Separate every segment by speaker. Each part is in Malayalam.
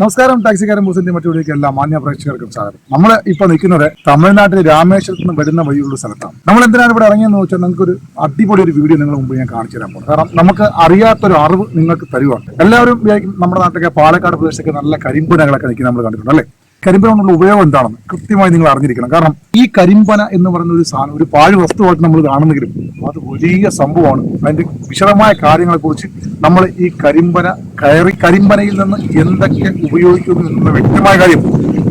Speaker 1: നമസ്കാരം. ടാക്സിക്കാരൻ ബൂസിന്റെ മറ്റൊരു എല്ലാ മാന്യ പ്രേക്ഷകർക്കും സ്വാഗതം. നമ്മൾ ഇപ്പൊ നിൽക്കുന്നത് തമിഴ്നാട്ടിൽ രാമേശ്വരത്ത് നിന്ന് വരുന്ന വഴിയുള്ള സ്ഥലത്താണ്. നമ്മൾ എന്തിനാണ് ഇവിടെ ഇറങ്ങിയെന്ന് വെച്ചാൽ നിങ്ങൾക്ക് ഒരു അടിപൊളി ഒരു വീഡിയോ നിങ്ങൾ മുമ്പ് ഞാൻ കാണിച്ചു തരാൻ പോകുന്നത്. കാരണം നമുക്ക് അറിയാത്തൊരു അറിവ് നിങ്ങൾക്ക് തരുവാണ്. എല്ലാവരും നമ്മുടെ നാട്ടിലൊക്കെ പാലക്കാട് പ്രദേശത്തൊക്കെ നല്ല കരിമ്പുനകളൊക്കെ നിൽക്കുന്ന നമ്മൾ കണ്ടിട്ടുണ്ട് അല്ലേ? കരിമ്പന കൊണ്ടുള്ള ഉപയോഗം എന്താണെന്ന് കൃത്യമായി നിങ്ങൾ അറിഞ്ഞിരിക്കണം. കാരണം ഈ കരിമ്പന എന്ന് പറയുന്ന ഒരു സാധനം ഒരു പാഴ് വസ്തുവായിട്ട് നമ്മൾ കാണുന്നെങ്കിലും അത് വലിയ സംഭവമാണ്. അതിന്റെ വിശദമായ കാര്യങ്ങളെ കുറിച്ച് നമ്മൾ ഈ കരിമ്പന കയറി കരിമ്പനയിൽ നിന്ന് എന്തൊക്കെ ഉപയോഗിക്കുന്നു എന്നുള്ള വ്യക്തമായ കാര്യം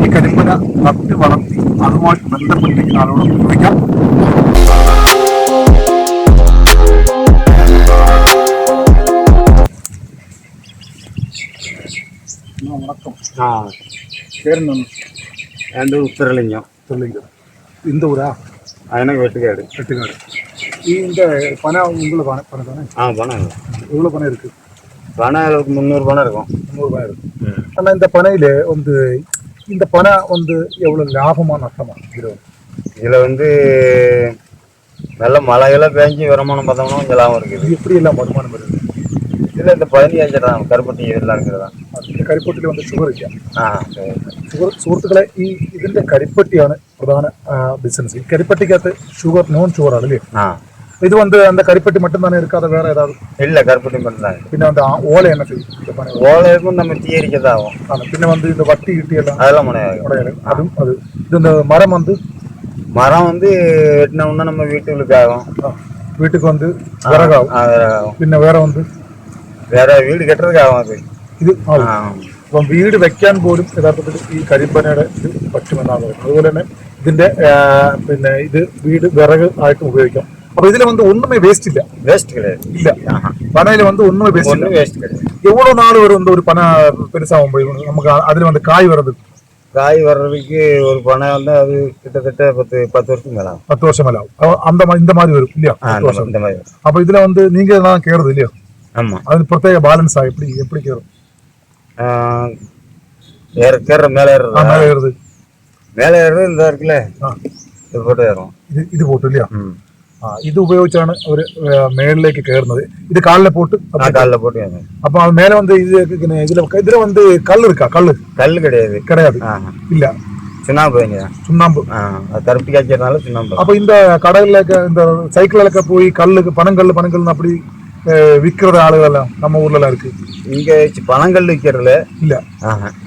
Speaker 1: ഈ കരിമ്പന നട്ട് വളർത്തി അതുമായിട്ട് ബന്ധപ്പെട്ടിരിക്കുന്ന ആളോട് ചോദിക്കാം. വണക്കം
Speaker 2: ஆ
Speaker 1: പേരെന്നാണ്
Speaker 2: ரெண்டு உத்திரலிங்கம்
Speaker 1: சொல்லுங்க இந்த ஊரா
Speaker 2: எனக்கு வெட்டுக்காடு
Speaker 1: வெட்டுக்காடு இந்த பனை உங்களை பனை பனை தானே
Speaker 2: ஆ பணம் இல்லை
Speaker 1: எவ்வளோ பனை இருக்கு
Speaker 2: பணம் அளவுக்கு முந்நூறு பணம் இருக்கும்
Speaker 1: முந்நூறு பனை இருக்கு ஆனால் இந்த பனையில வந்து இந்த பனை வந்து எவ்வளோ லாபமா நஷ்டமா இது வந்து
Speaker 2: இதில் வந்து நல்ல மழையெல்லாம் பேஞ்சு வருமானம் பார்த்தோம்னா கொஞ்சம் லாபம் இருக்குது
Speaker 1: இது எப்படி எல்லாம் வருமானம் வருது
Speaker 2: இதில் இந்த பதினஞ்சு தான் கருப்பட்டி இதெல்லாம் இருக்கிறதா
Speaker 1: അത് இந்த കരിപ്പട്ടിയിൽ വന്ന് ഷുഗർ ഇല്ല
Speaker 2: ஆ சரி
Speaker 1: ഷുഗർ സുഹൃത്തുക്കളെ ഈ ഇതിന്റെ കരിപ്പട്ടിയാണ് പ്രധാന ബിസിനസ് ഈ കരിപ്പട്ടിക്കകത്ത് ഷുഗർ നോൺ ഷുഗർ ആണ് അല്ലേ
Speaker 2: ஆ
Speaker 1: ഇത് വന്ന് அந்த കരിപ്പട്ടി மட்டும் தானே இருக்காத வேற ஏதாவது
Speaker 2: இல்லை கருப்பட்டி மட்டும்தான்
Speaker 1: പിന്നെ அந்த ஆ- ஓலை என்ன செய்யும் இந்த பனை
Speaker 2: ஓலைக்கும் நம்ம தீயரிக்க தான் ஆகும்
Speaker 1: ആണ് പിന്നെ வந்து இந்த வட்டி கிட்டியெல்லாம்
Speaker 2: அதெல்லாம் முனையாகும்
Speaker 1: உடையல அதுவும் அது இது இந்த மரம் வந்து
Speaker 2: மரம் வந்து வெட்டினோம்னா நம்ம வீட்டுகளுக்கு ஆகும்
Speaker 1: ஆ, வீட்டுக்கு வந்து விறகாகும்
Speaker 2: ஆ, வேற ஆகும்
Speaker 1: പിന്നെ വേറെ வந்து
Speaker 2: வேற வீடு கட்டுறதுக்கு ஆகும் அது
Speaker 1: ഇത് ആവും
Speaker 2: ஆ
Speaker 1: അപ്പം വീട് വെക്കാൻ പോലും യഥാർത്ഥത്തിൽ ഈ കരിമ്പനയുടെ ഇത് പറ്റുമെന്നാണ് പറയുന്നത് അതുപോലെ തന്നെ ഇതിന്റെ ആ, പിന്നെ ഇത് വീട് വിറക് ആയിട്ട് ഉപയോഗിക്കാം അപ്പൊ ഇതിൽ വന്ന് ഒന്നുമേ വേസ്റ്റ് ഇല്ല
Speaker 2: வேஸ்ட் கிடையாது
Speaker 1: ഇല്ല പനയിൽ വന്ന് ഒന്നുമേ വേസ്റ്റ് ഇല്ല
Speaker 2: ஒன்றும் வேஸ்ட் கிடையாது
Speaker 1: எவ்வளவு நாள் வரும் இந்த ஒரு பனை பெருசாகும் போய் நமக்கு அதுல வந்து காய் வர்றது
Speaker 2: காய் வர்றதுக்கு ஒரு பனை வந்து அது கிட்டத்தட்ட பத்து பத்து வருஷத்துக்கு மேல ஆகும்
Speaker 1: பத்து வருஷம் மேல ஆகும் அவ- அந்த மா- இந்த மாதிரி வரும் இல்லையா
Speaker 2: ஆ,
Speaker 1: பத்து
Speaker 2: இந்த
Speaker 1: வருஷம்
Speaker 2: மா- இந்த மாதிரி வரும்.
Speaker 1: அப்ப இதுல வந்து நீங்க தான் கேறது இல்லையா
Speaker 2: ஆமா
Speaker 1: அது பிரத்யேக பேலன்ஸா எப்படி எப்படி கேறும்
Speaker 2: ஆஹ், ஏற கேற மேல ஏறுறது
Speaker 1: மேல ஏறுது
Speaker 2: மேல ஏறுறது இந்த இருக்குல்ல
Speaker 1: ആ
Speaker 2: இது போட்டு ஏறும்
Speaker 1: ഇത് ഇത് പോട്ട് ഇല്ലയാ
Speaker 2: ம்.
Speaker 1: ആ ഇത് ഉപയോഗിച്ചാണ് അവര് ആ, മേളിലേക്ക് കയറുന്നത് ഇത് കാലിലെ പോട്ട്
Speaker 2: ஆ, கால்ல போட்டு ஏறும்
Speaker 1: அப்ப அது மேல வந்து இது இங்க இதுல இதுல வந்து கல் இருக்கா கல்
Speaker 2: கல் கிடையாது
Speaker 1: கிடையாது
Speaker 2: ஆஹ்,
Speaker 1: இல்ல
Speaker 2: சுண்ணாம்பு வைங்க
Speaker 1: சுண்ணாம்பு
Speaker 2: ஆஹ், அது கருப்பி காய்ச்சறதுனால சுண்ணாம்பு
Speaker 1: அப்ப இந்த கடையில இந்த சைக்கிள்ல போய் கல்லுக்கு பனங்கல் பனங்கல் அப்படி விக்கிற ஆளுகள் எல்லாம் நம்ம ஊர்ல எல்லாம் இருக்கு.
Speaker 2: இங்க பனங்கல் விற்கிறதுல
Speaker 1: இல்ல.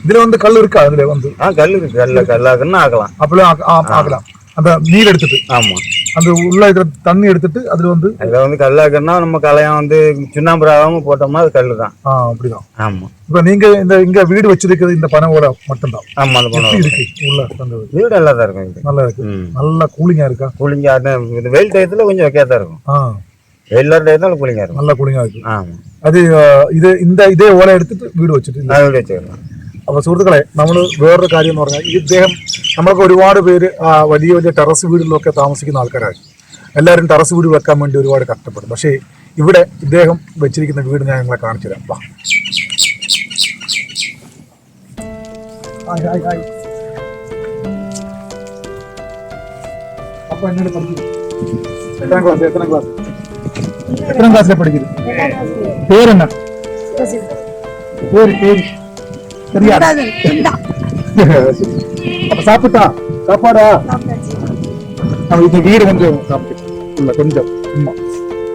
Speaker 1: இதுல வந்து கல் இருக்கா? அதுல வந்து?
Speaker 2: ஆ கல் இருக்கு. கல்ல கல்லாக்குன்னு ஆக்கலாம்.
Speaker 1: அப்படிலாம் ஆக்கலாம். அந்த நீர் எடுத்துட்டு.
Speaker 2: ஆமா.
Speaker 1: அந்த உள்ள இருக்கிற தண்ணி எடுத்துட்டு அதுல வந்து
Speaker 2: அதுல வந்து கல்லாக்குன்னா நம்ம கலையம் வந்து சுண்ணாம்பு ஆகாம போட்டோம்னா அது கல்லு தான்
Speaker 1: ஆ அப்படிதான்.
Speaker 2: ஆமா.
Speaker 1: இப்ப நீங்க இந்த இங்க வீடு வச்சிருக்கிறது இந்த பனை ஓலை மட்டும்தான்.
Speaker 2: ஆமா
Speaker 1: எப்படி
Speaker 2: பண்ணுவோம்
Speaker 1: இருக்கு? உள்ள அந்த
Speaker 2: வீடு நல்லா தான் இருக்கும்
Speaker 1: நல்லா இருக்கு. நல்லா கூலிங்கா இருக்கா?
Speaker 2: கூலிங்கா இது வெயில் டயத்துல கொஞ்சம் வைக்காத இருக்கும்.
Speaker 1: ஆ.
Speaker 2: வெயில் டயத்துல கூலிங்கா இருக்கும்
Speaker 1: நல்லா கூலிங்கா இருக்கு
Speaker 2: ஆமா
Speaker 1: അത് ആ, ഇത് இந்த இதே ഓല എടുത്തിട്ട് വീട് വെച്ചിട്ടില്ല
Speaker 2: അത് ഇവിടെ വെച്ചേക്കണം
Speaker 1: അപ്പൊ സുഹൃത്തുക്കളെ നമ്മൾ വേറൊരു കാര്യം എന്ന് പറഞ്ഞാൽ ഈ ഇദ്ദേഹം നമ്മളൊക്കെ ഒരുപാട് പേര് ആ, വലിയ വലിയ ടെറസ് വീടുകളിലൊക്കെ താമസിക്കുന്ന ആൾക്കാരാണ് എല്ലാവരും ടെറസ് വീട് വെക്കാൻ വേണ്ടി ഒരുപാട് കഷ്ടപ്പെടും പക്ഷേ ഇവിടെ ഇദ്ദേഹം വെച്ചിരിക്കുന്ന വീട് ഞാൻ നിങ്ങളെ കാണിച്ചു തരാം വാ. Hi, hi, hi. അപ്പൊ എന്നോട് പഠിക്കും എത്രാം ക്ലാസ് എത്രാം ക്ലാസ് എത്രാം ക്ലാസ്സിലാണ് പഠിക്കുന്നത്? പേരെന്നാ? പേര് പേര്. ചെറിയ அப்ப சாப்பிட்டா சாப்பாடா இது വീട് கொஞ்சம் சாப்பிட்டு கொஞ்சம் அம்மா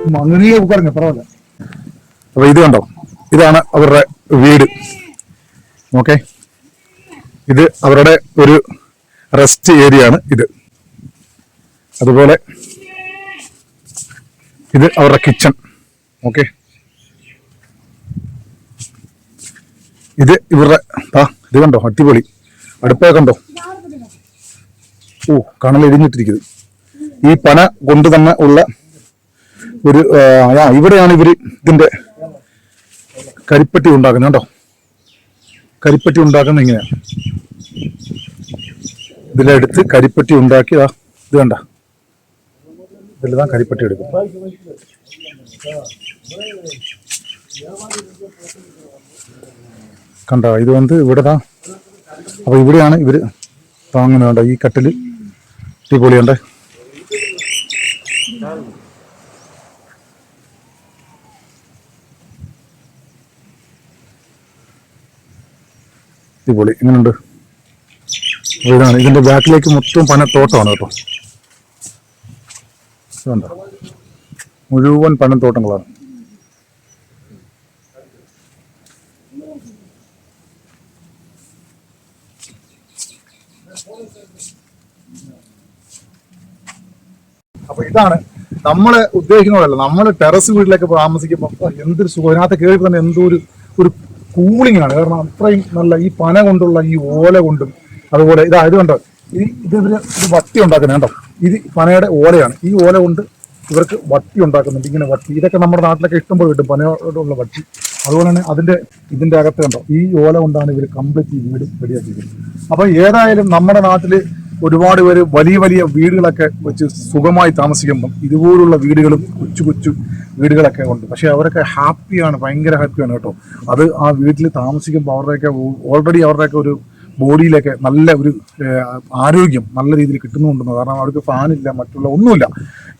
Speaker 1: அம்மா அங்கேயே உட்காருங்க பரவாயில்ல അപ്പൊ ഇത് കണ്ടോ? ഇതാണ് അവരുടെ വീട്. ഓക്കെ? ഇത് അവരുടെ ഒരു റെസ്റ്റ് ഏരിയ ആണ് ഇത്. അതുപോലെ ഇത് അവരുടെ കിച്ചൺ ഓക്കെ ഇത് ഇവരുടെ ആ ഇത് കണ്ടോ? അടിപൊളി. അടുപ്പേ കണ്ടോ? ഓ കണൽ എരിഞ്ഞിട്ടിരിക്കുന്നത് ഈ പന കൊണ്ട് തന്നെ ഉള്ള ഒരു ആ, ഇവിടെയാണ് ഇവർ ഇതിന്റെ കരിപ്പട്ടി ഉണ്ടാക്കുന്നത്. കേട്ടോ കരിപ്പട്ടി ഉണ്ടാക്കുന്ന ഇങ്ങനെയാണ് ഇതിലെടുത്ത് കരിപ്പട്ടി ഉണ്ടാക്കി ആ ഇത് കണ്ട? ഇതിൽ കരിപ്പട്ടി എടുക്കും കണ്ടോ ഇത് വന്ന് ഇവിടെ താ അപ്പൊ ഇവിടെയാണ് ഇവർ താങ്ങുന്നത് കണ്ടോ ഈ കട്ടിൽ കട്ടിൽ കണ്ടേ. തീപ്പൊളി എങ്ങനെയുണ്ട് ഇങ്ങനെയുണ്ട് ഇതാണ് ഇതിന്റെ ബാക്കിലേക്ക് മൊത്തം പന തോട്ടമാണ് കേട്ടോ. ഇതുണ്ട് മുഴുവൻ പനത്തോട്ടങ്ങളാണ് അപ്പൊ ഇതാണ് നമ്മൾ ഉദ്ദേശിക്കുന്നതല്ല നമ്മൾ ടെറസ് വീട്ടിലൊക്കെ താമസിക്കുമ്പോൾ എന്തൊരു സുഖനാഥ ഇതിനകത്ത് കയറി തന്നെ എന്തോ ഒരു ഒരു കൂളിംഗ് ആണ്. കാരണം അത്രയും നല്ല ഈ പന കൊണ്ടുള്ള ഈ ഓല കൊണ്ടും അതുപോലെ ഇതായത് കണ്ടോ? ഈ ഇത് ഇവർ വട്ടി ഉണ്ടാക്കുന്നത് കണ്ടോ? ഇത് പനയുടെ ഓലയാണ്. ഈ ഓല കൊണ്ട് ഇവർക്ക് വട്ടി ഉണ്ടാക്കുന്നുണ്ട്. ഇങ്ങനെ വട്ടി. ഇതൊക്കെ നമ്മുടെ നാട്ടിലൊക്കെ ഇഷ്ടംപോലെ കിട്ടും പനയോടുള്ള വട്ടി. അതുപോലെ തന്നെ അതിന്റെ ഇതിന്റെ അകത്ത് കണ്ടോ? ഈ ഓല കൊണ്ടാണ് ഇവർ കംപ്ലീറ്റ് ഈ വീട് റെഡിയാക്കിയത് അപ്പോൾ ഏതായാലും നമ്മുടെ നാട്ടിൽ ഒരുപാട് പേര് വലിയ വലിയ വീടുകളൊക്കെ വെച്ച് സുഖമായി താമസിക്കുമ്പം ഇതുപോലുള്ള വീടുകളും കൊച്ചു കൊച്ചു വീടുകളൊക്കെ ഉണ്ട്. പക്ഷേ അവരൊക്കെ ഹാപ്പിയാണ് ഭയങ്കര ഹാപ്പിയാണ് കേട്ടോ. അത് ആ വീട്ടിൽ താമസിക്കുമ്പോൾ അവരുടെയൊക്കെ ഓൾറെഡി അവരുടെയൊക്കെ ഒരു ബോഡിയിലൊക്കെ നല്ല ഒരു ആരോഗ്യം നല്ല രീതിയിൽ കിട്ടുന്നുണ്ടെന്ന് കാരണം അവർക്ക് ഫാനില്ല മറ്റുള്ള ഒന്നുമില്ല.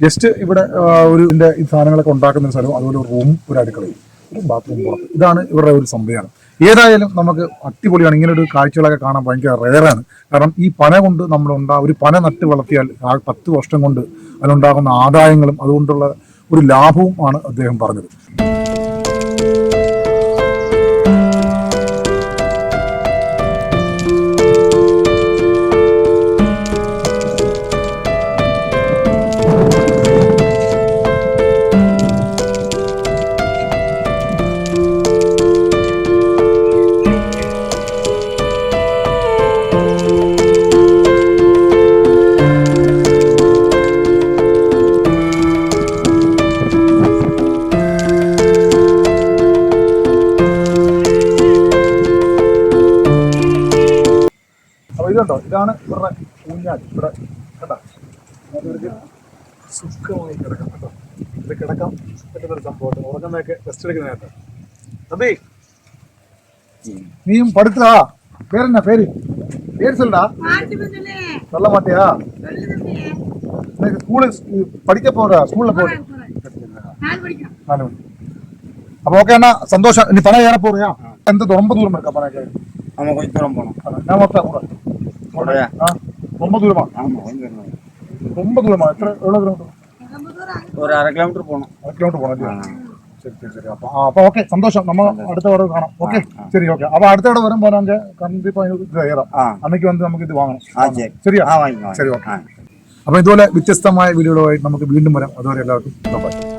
Speaker 1: ജസ്റ്റ് ഇവിടെ ഒരു ഇതിന്റെ ഈ സാധനങ്ങളൊക്കെ ഉണ്ടാക്കുന്ന ഒരു സ്ഥലവും അതുപോലെ റൂം ഒരു അടുക്കളയും ഒരു ബാത്റൂം പുറത്ത്. ഇതാണ് ഇവരുടെ ഒരു സംഭവമാണ് ഏതായാലും നമുക്ക് അടിപൊളിയാണ്. ഇങ്ങനെ ഒരു കാഴ്ചകളൊക്കെ കാണാൻ ഭയങ്കര റെയറാണ് കാരണം ഈ പന കൊണ്ട് നമ്മൾ ഉണ്ടാ ഒരു പന നട്ട് വളർത്തിയാൽ ആ പത്ത് വർഷം കൊണ്ട് അതിനുണ്ടാകുന്ന ആദായങ്ങളും അതുകൊണ്ടുള്ള ഒരു ലാഭവും ആണ് അദ്ദേഹം പറഞ്ഞത്. ഇതുണ്ടോ ഇതാണ് ഇവരുടെ ഊഞ്ഞാൽ ഇവിടെ കേട്ടോ ഇവർക്ക് സുഖമായി കിടക്കാം കേട്ടോ ഇത് കിടക്കാം പറ്റുന്ന ഒരു സംഭവം ഉറങ്ങുന്നതൊക്കെ റെസ്റ്റ് എടുക്കുന്ന നേരത്തെ തമ്പി നീയും പടുത്തா പേരെന്നാ പേര് പേര് சொல்லடா
Speaker 3: மாட்டு பதிலே
Speaker 1: சொல்ல மாட்டியா
Speaker 3: சொல்லு தம்பி
Speaker 1: இன்னைக்கு ஸ்கூலு படிக்க போற ஸ்கூல்ல போற
Speaker 3: நாலு படிக்கும்
Speaker 1: நாலு மணி அப்போ ஓகே அண்ணா சந்தோஷம் நீ பணம் ஏற போறியா எந்த ரொம்ப தூரம் இருக்கா பணம்
Speaker 2: நம்ம கொஞ்சம் தூரம் போகணும்
Speaker 1: நான் மொத்தம் கூட
Speaker 2: கூடயா?
Speaker 1: ஆ ரொம்ப தூரமா
Speaker 2: ஆமாம் கொஞ்சம் தூரம்
Speaker 1: ரொம்ப தூரமா எத்தனை எவ்வளவு கிலோமீட்டர்
Speaker 3: ரொம்ப தூரம் அங்க
Speaker 2: ஒரு அரை கிலோமீட்டர் போகணும்
Speaker 1: അര കിലോമീറ്റർ പോകണം ശരി ശരി ശരി അപ്പൊ ആ, അപ്പൊ ഓക്കെ സന്തോഷം നമ്മ അടുത്ത വരവ് കാണാം ഓക്കെ ശരി ഓക്കെ അപ്പൊ അടുത്ത തവണ വരുമ്പോ നമുക്ക് കണ്ടിപ്പോ ഇത് കയറാം
Speaker 2: ആ
Speaker 1: അന്നേക്ക് വന്ന് നമുക്ക് ഇത് വാങ്ങണം
Speaker 2: ആ ശരി
Speaker 1: ശരിയാ
Speaker 2: ആ വാങ്ങിക്കോ
Speaker 1: ശരി
Speaker 2: വാങ്ങിക്കോ.
Speaker 1: ഓക്കെ
Speaker 2: ആ
Speaker 1: അപ്പൊ ഇതുപോലെ വ്യത്യസ്തമായ വീഡിയോകളുമായി നമുക്ക് വീണ്ടും വരാം അതുവരെ എല്ലാവർക്കും ബൈ